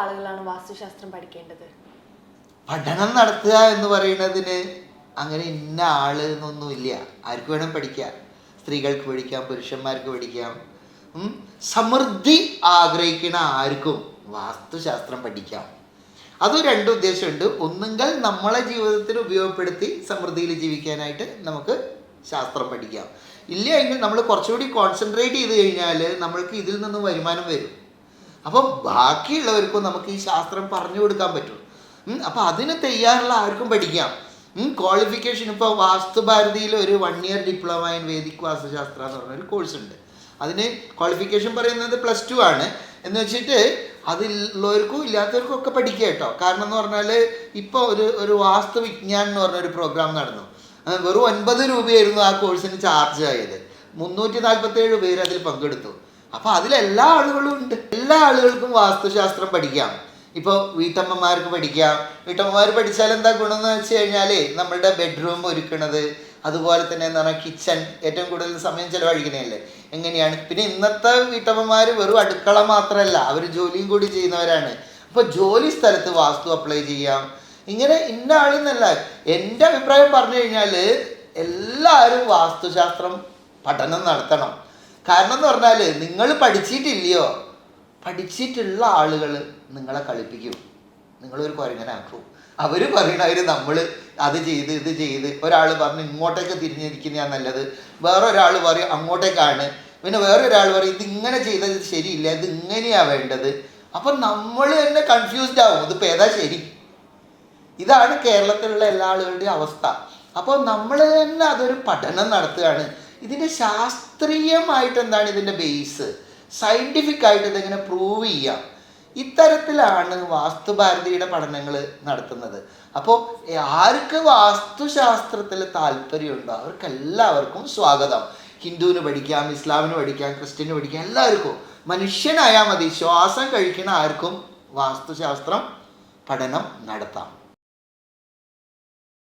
ആളുകളാണ് വാസ്തുശാസ്ത്രം പഠിക്കേണ്ടത്. പഠനം നടത്തുക എന്ന് പറയുന്നതിന് അങ്ങനെ ഇന്ന ആൾ എന്നൊന്നുമില്ല ആർക്ക് വേണം പഠിക്കാം സ്ത്രീകൾക്ക് പഠിക്കാം പുരുഷന്മാർക്ക് പഠിക്കാം. സമൃദ്ധി ആഗ്രഹിക്കുന്ന ആർക്കും വാസ്തുശാസ്ത്രം പഠിക്കാം. അത് രണ്ട് ഉദ്ദേശമുണ്ട്. ഒന്നുകിൽ നമ്മളെ ജീവിതത്തിൽ ഉപയോഗപ്പെടുത്തി സമൃദ്ധിയിൽ ജീവിക്കാനായിട്ട് നമുക്ക് ശാസ്ത്രം പഠിക്കാം. ഇല്ല എങ്കിൽ നമ്മൾ കുറച്ചുകൂടി കോൺസെൻട്രേറ്റ് ചെയ്ത് കഴിഞ്ഞാൽ നമ്മൾക്ക് ഇതിൽ നിന്ന് വരുമാനം വരും. അപ്പം ബാക്കിയുള്ളവർക്കും നമുക്ക് ഈ ശാസ്ത്രം പറഞ്ഞു കൊടുക്കാൻ പറ്റും. അപ്പം അതിന് തയ്യാറുള്ള ആർക്കും പഠിക്കാം. ക്വാളിഫിക്കേഷൻ ഇപ്പോൾ വാസ്തുഭാരതിയിൽ ഒരു one year diploma in Vedic വാസ്തുശാസ്ത്ര എന്ന് പറഞ്ഞൊരു കോഴ്സ് ഉണ്ട്. അതിന് ക്വാളിഫിക്കേഷൻ പറയുന്നത് പ്ലസ് ടു ആണ്. എന്ന് വെച്ചിട്ട് അതിലുള്ളവർക്കും ഇല്ലാത്തവർക്കും ഒക്കെ പഠിക്കുക കേട്ടോ. കാരണം എന്ന് പറഞ്ഞാൽ ഇപ്പോൾ ഒരു ഒരു വാസ്തു വിജ്ഞാൻ എന്ന് പറഞ്ഞൊരു പ്രോഗ്രാം നടന്നു. വെറും ഒൻപത് രൂപയായിരുന്നു ആ കോഴ്സിന് ചാർജ് ആയത്. മുന്നൂറ്റി നാൽപ്പത്തേഴ് പേര് അതിൽ പങ്കെടുത്തു. അപ്പോൾ അതിലെല്ലാ ആളുകളും ഉണ്ട്. എല്ലാ ആളുകൾക്കും വാസ്തുശാസ്ത്രം പഠിക്കാം. ഇപ്പോൾ വീട്ടമ്മമാർക്ക് പഠിക്കാം. വീട്ടമ്മമാർ പഠിച്ചാൽ എന്താ ഗുണം എന്ന് വെച്ച് കഴിഞ്ഞാൽ നമ്മളുടെ ബെഡ്റൂം ഒരുക്കണത് അതുപോലെ തന്നെ എന്താ പറയുക കിച്ചൺ ഏറ്റവും കൂടുതൽ സമയം ചെലവഴിക്കണല്ലേ എങ്ങനെയാണ്? പിന്നെ ഇന്നത്തെ വീട്ടമ്മമാർ വെറും അടുക്കള മാത്രമല്ല അവർ ജോലിയും കൂടി ചെയ്യുന്നവരാണ്. അപ്പോൾ ജോലി സ്ഥലത്ത് വാസ്തു അപ്ലൈ ചെയ്യാം. ഇങ്ങനെ ഇന്ന ആളെന്നല്ല. എന്റെ അഭിപ്രായം പറഞ്ഞു കഴിഞ്ഞാൽ എല്ലാവരും വാസ്തുശാസ്ത്രം പഠനം നടത്തണം. കാരണം എന്ന് പറഞ്ഞാൽ നിങ്ങൾ പഠിച്ചിട്ടില്ലയോ? പഠിച്ചിട്ടുള്ള ആളുകൾ നിങ്ങളെ കളിപ്പിക്കും. നിങ്ങളൊരു കുരങ്ങനാക്കും. അവർ പറയണവർ നമ്മൾ അത് ചെയ്ത് ഇത് ചെയ്ത് ഒരാൾ പറഞ്ഞ് ഇങ്ങോട്ടേക്ക് തിരിഞ്ഞിരിക്കുന്നതാണ് നല്ലത്. വേറൊരാൾ പറയും അങ്ങോട്ടേക്കാണ്. പിന്നെ വേറൊരാൾ പറയും ഇത് ഇങ്ങനെ ചെയ്തത് ശരിയില്ല ഇത് ഇങ്ങനെയാണ് വേണ്ടത്. അപ്പം നമ്മൾ തന്നെ കൺഫ്യൂസ്ഡ് ആവും. ഇത് ഏതാ ശരി? ഇതാണ് കേരളത്തിലുള്ള എല്ലാ ആളുകളുടെയും അവസ്ഥ. അപ്പോൾ നമ്മൾ തന്നെ അതൊരു പഠനം നടത്തുകയാണ്. ഇതിന്റെ ശാസ്ത്രീയമായിട്ട് എന്താണ് ഇതിന്റെ ബേസ് സയന്റിഫിക് ആയിട്ട് ഇതെങ്ങനെ പ്രൂവ് ചെയ്യാം. ഇത്തരത്തിലാണ് വാസ്തുഭാരതിയുടെ പഠനങ്ങൾ നടത്തുന്നത്. അപ്പോൾ ആർക്ക് വാസ്തുശാസ്ത്രത്തിൽ താല്പര്യമുണ്ടോ? അവർക്കെല്ലാവർക്കും സ്വാഗതം. ഹിന്ദുവിന് പഠിക്കാം ഇസ്ലാമിന് പഠിക്കാം ക്രിസ്ത്യന് പഠിക്കാം എല്ലാവർക്കും. മനുഷ്യനായാൽ മതി. ശ്വാസം കഴിക്കുന്ന ആർക്കും വാസ്തുശാസ്ത്രം പഠനം നടത്താം.